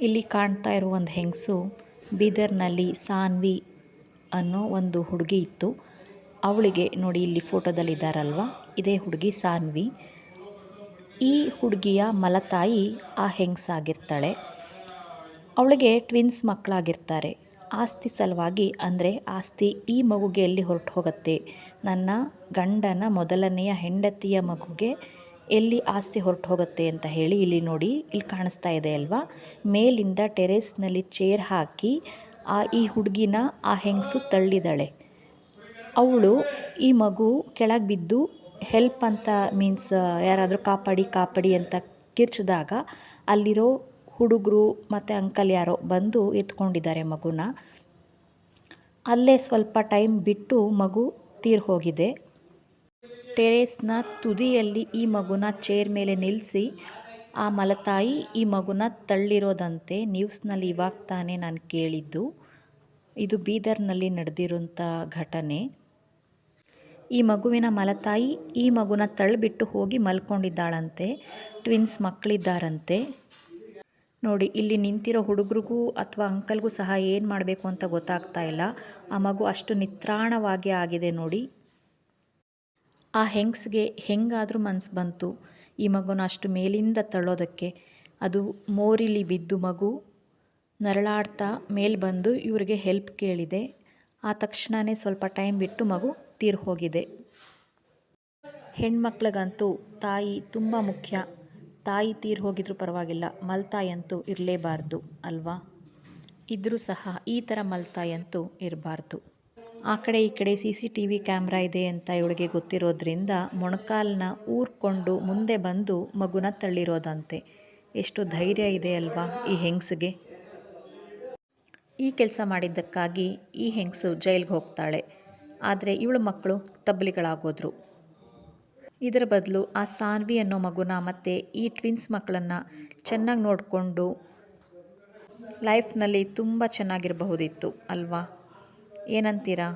ಇಲ್ಲಿ ಕಾಣ್ತಾ ಇರುವ ಒಂದು ಹೆಂಗಸು ಬೀದರ್ನಲ್ಲಿ ಸಾನ್ವಿ ಅನ್ನೋ ಒಂದು ಹುಡುಗಿ ಇತ್ತು. ಅವಳಿಗೆ ನೋಡಿ ಇಲ್ಲಿ ಫೋಟೋದಲ್ಲಿ ಇದ್ದಾರಲ್ವ? ಇದೇ ಹುಡುಗಿ ಸಾನ್ವಿ. ಈ ಹುಡುಗಿಯ ಮಲತಾಯಿ ಆ ಹೆಂಗಸಾಗಿರ್ತಾಳೆ? ಅವಳಿಗೆ ಟ್ವಿನ್ಸ್ ಮಕ್ಕಳಾಗಿರ್ತಾರೆ. ಆಸ್ತಿ ಸಲುವಾಗಿ ಅಂದರೆ ಆಸ್ತಿ ಈ ಮಗುಗೆ ಎಲ್ಲಿ ಹೊರಟು ಹೋಗುತ್ತೆ? ನನ್ನ ಗಂಡನ ಮೊದಲನೆಯ ಹೆಂಡತಿಯ ಮಗುಗೆ ಎಲ್ಲಿ ಆಸ್ತಿ ಹೊರಟು ಹೋಗುತ್ತೆ ಅಂತ ಹೇಳಿ ಇಲ್ಲಿ ನೋಡಿ, ಇಲ್ಲಿ ಕಾಣಿಸ್ತಾ ಇದೆ ಅಲ್ವಾ? ಮೇಲಿಂದ ಟೆರೇಸ್ನಲ್ಲಿ ಚೇರ್ ಹಾಕಿ ಆ ಈ ಹುಡುಗಿನ ಆ ಹೆಂಗಸು ತಳ್ಳಿದಾಳೆ. ಅವಳು, ಈ ಮಗು ಕೆಳಗೆ ಬಿದ್ದು ಹೆಲ್ಪ್ ಅಂತ ಮೀನ್ಸ್ ಯಾರಾದರೂ ಕಾಪಾಡಿ ಕಾಪಾಡಿ ಅಂತ ಕಿರ್ಚಿದಾಗ ಅಲ್ಲಿರೋ ಹುಡುಗರು ಮತ್ತು ಅಂಕಲ್ ಯಾರೋ ಬಂದು ಎತ್ಕೊಂಡಿದ್ದಾರೆ ಮಗುನ. ಅಲ್ಲೇ ಸ್ವಲ್ಪ ಟೈಮ್ ಬಿಟ್ಟು ಮಗು ತೀರ್ ಹೋಗಿದೆ ಟೆರೇಸ್ನ ತುದಿಯಲ್ಲಿ ಈ ಮಗುನ ಚೇರ್ ಮೇಲೆ ನಿಲ್ಲಿಸಿ ಆ ಮಲತಾಯಿ ಈ ಮಗುನ ತಳ್ಳಿರೋದಂತೆ ನ್ಯೂಸ್ನಲ್ಲಿ ಇವಾಗ ತಾನೇ ನಾನು ಕೇಳಿದ್ದು. ಇದು ಬೀದರ್ನಲ್ಲಿ ನಡೆದಿರುವಂಥ ಘಟನೆ. ಈ ಮಗುವಿನ ಮಲತಾಯಿ ಈ ಮಗುನ ತಳ್ಳಿಬಿಟ್ಟು ಹೋಗಿ ಮಲ್ಕೊಂಡಿದ್ದಾಳಂತೆ, ಟ್ವಿನ್ಸ್ ಮಕ್ಕಳಿದ್ದಾರಂತೆ. ನೋಡಿ, ಇಲ್ಲಿ ನಿಂತಿರೋ ಹುಡುಗರಿಗೂ ಅಥವಾ ಅಂಕಲ್ಗೂ ಸಹ ಏನು ಮಾಡಬೇಕು ಅಂತ ಗೊತ್ತಾಗ್ತಾ ಇಲ್ಲ. ಆ ಮಗು ಅಷ್ಟು ನಿತ್ರಾಣವಾಗಿ ಆಗಿದೆ ನೋಡಿ. ಆ ಹೆಂಗ್ಸ್ಗೆ ಹೆಂಗಾದರೂ ಮನಸ್ಸು ಬಂತು. ಈ ಮಗುನ ಅಷ್ಟು ಮೇಲಿಂದ ತಳ್ಳೋದಕ್ಕೆ ಅದು ಮೋರಿಲಿ ಬಿದ್ದು ಮಗು ನರಳಾಡ್ತಾ ಮೇಲೆ ಬಂದು ಇವರಿಗೆ ಹೆಲ್ಪ್ ಕೇಳಿದೆ. ಆ ತಕ್ಷಣವೇ ಸ್ವಲ್ಪ ಟೈಮ್ ಬಿಟ್ಟು ಮಗು ತೀರ್ ಹೋಗಿದೆ. ಹೆಣ್ಮಕ್ಳಿಗಂತೂ ತಾಯಿ ತುಂಬ ಮುಖ್ಯ. ತಾಯಿ ತೀರ್ ಹೋಗಿದ್ರು ಪರವಾಗಿಲ್ಲ ಮಲ್ತಾಯಂತೂ ಇರಲೇಬಾರ್ದು ಅಲ್ವಾ? ಇದ್ದರೂ ಸಹ ಈ ಥರ ಮಲ್ತಾಯಂತೂ ಇರಬಾರ್ದು. ಆ ಕಡೆ ಈ ಕಡೆ C C T V camera ಇದೆ ಅಂತ ಇವಳಿಗೆ ಗೊತ್ತಿರೋದ್ರಿಂದ ಮೊಣಕಾಲನ್ನ ಊರ್ಕೊಂಡು ಮುಂದೆ ಬಂದು ಮಗುನ ತಳ್ಳಿರೋದಂತೆ. ಎಷ್ಟು ಧೈರ್ಯ ಇದೆ ಅಲ್ವಾ ಈ ಹೆಂಗಸಿಗೆ? ಈ ಕೆಲಸ ಮಾಡಿದ್ದಕ್ಕಾಗಿ ಈ ಹೆಂಗಸು ಜೈಲಿಗೆ ಹೋಗ್ತಾಳೆ. ಆದರೆ ಇವಳು ಮಕ್ಕಳು ತಬ್ಬಲಿಗಳಾಗೋದ್ರು ಇದರ ಬದಲು ಆ ಸಾನ್ವಿ ಅನ್ನೋ ಮಗುನ ಮತ್ತು ಈ ಟ್ವಿನ್ಸ್ ಮಕ್ಕಳನ್ನು ಚೆನ್ನಾಗಿ ನೋಡಿಕೊಂಡು ಲೈಫ್ನಲ್ಲಿ ತುಂಬ ಚೆನ್ನಾಗಿರಬಹುದಿತ್ತು ಅಲ್ವಾ? ಏನಂತೀರಾ?